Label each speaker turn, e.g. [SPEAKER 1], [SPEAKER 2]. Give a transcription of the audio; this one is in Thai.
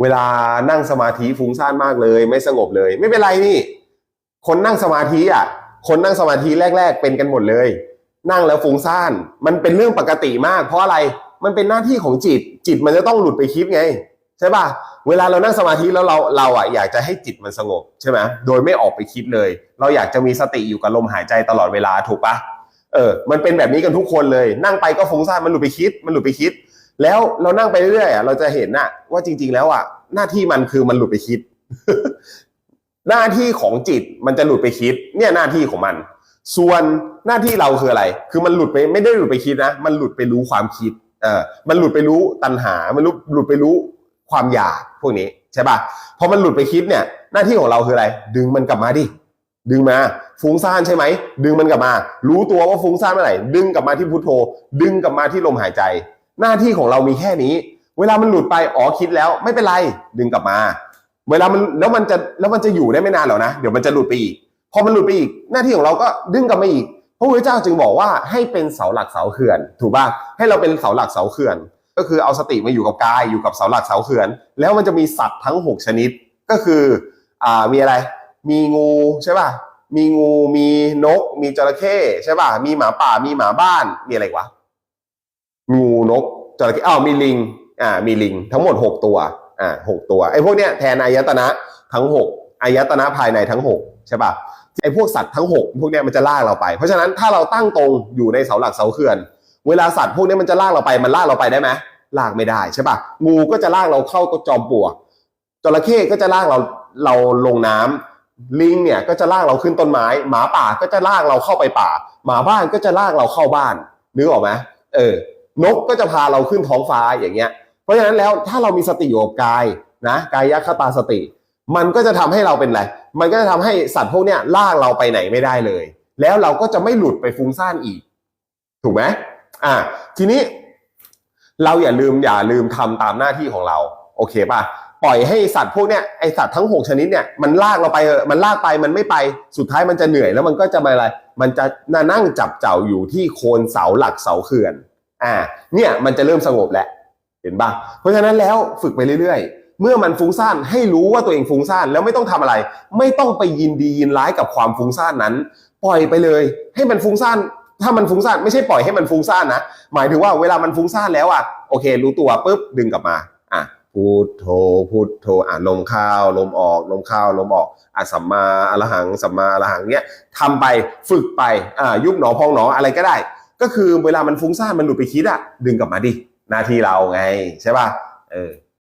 [SPEAKER 1] เวลานั่งสมาธิฟุ้งซ่านมากเลย ไม่สงบเลย ไม่เป็นไรนี่ คนนั่งสมาธิอะ คนนั่งสมาธิแรก ๆ เป็นกันหมดเลย นั่งแล้วฟุ้งซ่าน มันเป็นเรื่องปกติมาก เพราะอะไรมันเป็นหน้าที่ของจิต จิตมันจะต้องหลุดไปคิดไง ใช่ป่ะเวลาเรานั่งสมาธิแล้วเราเราอะอยากจะให้จิตมันสงบใช่ไหมโดยไม่ออกไปคิดเลย เราอยากจะมีสติอยู่กับลมหายใจตลอดเวลาถูกปะเออ มันเป็นแบบนี้กันทุกคนเลย นั่งไปก็ฟุ้งซ่านมันหลุดไปคิด มันหลุดไปคิด แล้วเรานั่งไปเรื่อยๆเราจะเห็นน่ะว่าจริง ๆ แล้วอะหน้าที่มันคือมันหลุดไปคิด หน้าที่ของจิตมันจะหลุดไปคิด เนี่ยหน้าที่ของมัน ส่วนหน้าที่เราคืออะไร คือมันหลุดไปไม่ได้หลุดไปคิดนะ มันหลุดไปรู้ความคิด เออมันหลุดไปรู้ตัณหา มันหลุดหลุดไปรู้ความอยากพวกนี้ใช่ป่ะพอมันหลุดไปคิดเนี่ย หน้าที่ของเราคืออะไร ดึงมันกลับมาดิดึงมาฟุ้งซ่านใช่ไหมดึงมันกลับมา รู้ตัวว่าฟุ้งซ่านเมื่อไหร่ดึงกลับมาที่พุทโธ ดึงกลับมาที่ลมหายใจ หน้าที่ของเรามีแค่นี้ เวลามันหลุดไปอ๋อคิดแล้วไม่เป็นไรดึงกลับมา เวลามันแล้วมันจะแล้วมันจะอยู่ได้ไม่นานหรอกนะเดี๋ยวมันจะหลุดไปอีกพอมันหลุดไปอีก หน้าที่ของเราก็ดึงกลับมาอีกพระพุทธเจ้าจึงบอกว่าให้เป็นเสาหลักเสาเขื่อน ถูกป่ะให้เราเป็นเสาหลักเสาเขื่อน ก็คือเอาสติมาอยู่กับกายอยู่กับเสาหลักเสาเขื่อน แล้วมันจะมีสัตว์ทั้งหกชนิดก็คืออ่ามีอะไร มีงูใช่ป่ะมีงูมีนก มีจระเข้ใช่ป่ะมีหมาป่ามีหมาบ้านมีอะไรวะ งูนกจระเข้อ้าวมีลิงอ่ามีลิงทั้งหมดหกตัวอ่าหกตัวไอ้พวกเนี้ยแทนอายตนะทั้งหกอายตนะภายในทั้งหกใช่ป่ะไอ้พวกสัตว์ทั้งหกพวกเนี้ยมันจะลากเราไป เพราะฉะนั้นถ้าเราตั้งตรงอยู่ในเสาหลักเสาเขื่อน เวลาสัตว์พวกเนี้ยมันจะลากเราไปมันลากเราไปได้ไหมลากไม่ได้ใช่ป่ะงูก็จะลากเราเข้าจอมปลวกจระเข้ก็จะลากเราเราลงน้ำลิงเนี่ยก็จะลากเราขึ้นต้นไม้ หมาป่าก็จะลากเราเข้าไปป่า หมาบ้านก็จะลากเราเข้าบ้านนึกออกไหมเออ นกก็จะพาเราขึ้นท้องฟ้าอย่างเงี้ย เพราะฉะนั้นแล้วถ้าเรามีสติอยู่กับกายนะกายยัคตาสติ มันก็จะทำให้เราเป็นอะไร มันก็จะทำให้สัตว์พวกเนี้ยลากเราไปไหนไม่ได้เลย แล้วเราก็จะไม่หลุดไปฟุ้งซ่านอีก ถูกไหมอ่าทีนี้ เราอย่าลืมอย่าลืมทำตามหน้าที่ของเรา โอเคป่ะปล่อยให้สัตว์พวกเนี้ยไอสัตว์ทั้งหกชนิดเนี่ยมันลากเราไปมันลากไปมันไม่ไปสุดท้ายมันจะเหนื่อยแล้วมันก็จะมาอะไร มันจะนั่งจับเจ้าอยู่ที่โคนเสาหลักเสาเขื่อน อ่า เนี่ยมันจะเริ่มสงบแล้วเห็นป่ะเพราะฉะนั้นแล้วฝึกไปเรื่อยๆ เมื่อมันฟุ้งซ่านให้รู้ว่าตัวเองฟุ้งซ่านแล้วไม่ต้องทำอะไร ไม่ต้องไปยินดียินร้ายกับความฟุ้งซ่านนั้น ปล่อยไปเลย ให้มันฟุ้งซ่านถ้ามันฟุ้งซ่านไม่ใช่ปล่อยให้มันฟุ้งซ่านนะหมายถึงว่าเวลามันฟุ้งซ่านแล้วอะโอเค รู้ตัวปุ๊บดึงกลับมาอะพุทโธพุทโธอะลมเข้าลมออกลมเข้าลมออกอะสัมมาอรหังสัมมาอรหังเนี้ยทำไปฝึกไปอ่ายุบหนอพองหนออะไรก็ได้ ก็คือเวลามันฟุ้งซ่านมันหลุดไปคิดอะดึงกลับมาดิหน้าที่เราไงใช่ป่ะเออ